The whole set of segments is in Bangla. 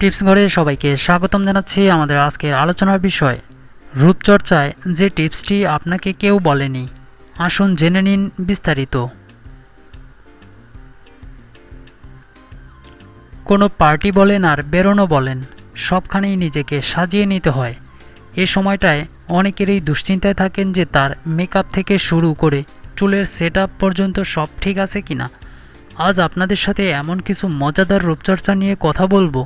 টিপস ঘরে সবাইকে স্বাগতম জানাচ্ছি আমাদের আজকের আলোচনার বিষয় রূপচর্চায় যে টিপসটি আপনাকে কেউ বলেনি। আসুন জেনে নিন বিস্তারিত। কোনো পার্টি বলেন আর বেরোনো বলেন, সবখানেই নিজেকে সাজিয়ে নিতে হয়। এ সময়টায় অনেকেরই দুশ্চিন্তায় থাকেন যে তার মেকআপ থেকে শুরু করে চুলের সেট পর্যন্ত সব ঠিক আছে কিনা। আজ আপনাদের সাথে এমন কিছু মজাদার রূপচর্চা নিয়ে কথা বলব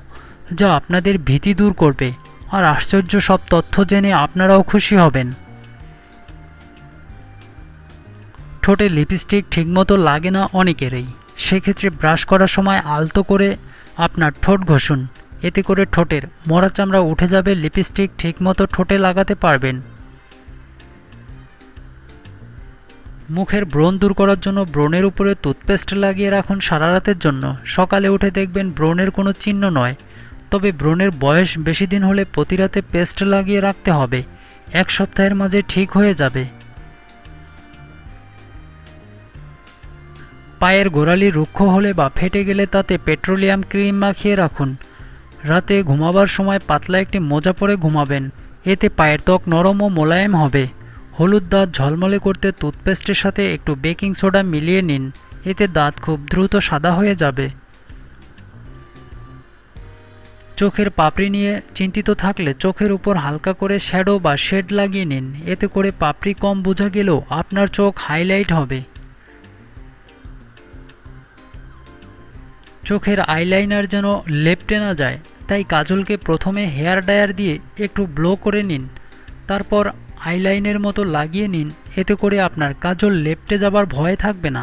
যা আপনাদের ভীতি দূর করবে। আর আশ্চর্য সব তথ্য জেনে আপনারাও খুশি হবেন। ঠোঁটে লিপস্টিক ঠিকমতো লাগে না অনেকেরই। সেক্ষেত্রে ব্রাশ করার সময় আলতো করে আপনার ঠোঁট ঘষুন। এতে করে ঠোঁটের মরা চামড়া উঠে যাবে, লিপস্টিক ঠিকমতো ঠোঁটে লাগাতে পারবেন। মুখের ব্রণ দূর করার জন্য ব্রণের উপরে টুথপেস্ট লাগিয়ে রাখুন সারা রাতের জন্য। সকালে উঠে দেখবেন ব্রণের কোনো চিহ্ন নয়। তবে ব্রণের বয়স বেশি দিন হলে প্রতি রাতে পেস্ট লাগিয়ে রাখতে হবে। এক সপ্তাহের মাঝে ঠিক হয়ে যাবে। পায়ের গোড়ালি রুক্ষ হলে বা ফেটে গেলে তাতে পেট্রোলিয়াম ক্রিম মাখিয়ে রাখুন। রাতে ঘুমাবার সময় পাতলা একটি মোজা পরে ঘুমাবেন। এতে পায়ের ত্বক নরম ও মোলায়েম হবে। হলুদ দাঁত ঝলমলে করতে টুথপেস্টের সাথে একটু বেকিং সোডা মিলিয়ে নিন। এতে দাঁত খুব দ্রুত সাদা হয়ে যাবে। চোখের পাপড়ি নিয়ে চিন্তিত থাকলে চোখের উপর হালকা করে শ্যাডো বা শেড লাগিয়ে নিন। এতে করে পাপড়ি কম বোঝা গেলেও আপনার চোখ হাইলাইট হবে। চোখের আইলাইনার যেন লেপটে না যায়, তাই কাজলকে প্রথমে হেয়ার ডায়ার দিয়ে একটু ব্লো করে নিন। তারপর আইলাইনের মতো লাগিয়ে নিন, এতে করে আপনার কাজল লেপটে যাবার ভয় থাকবে না।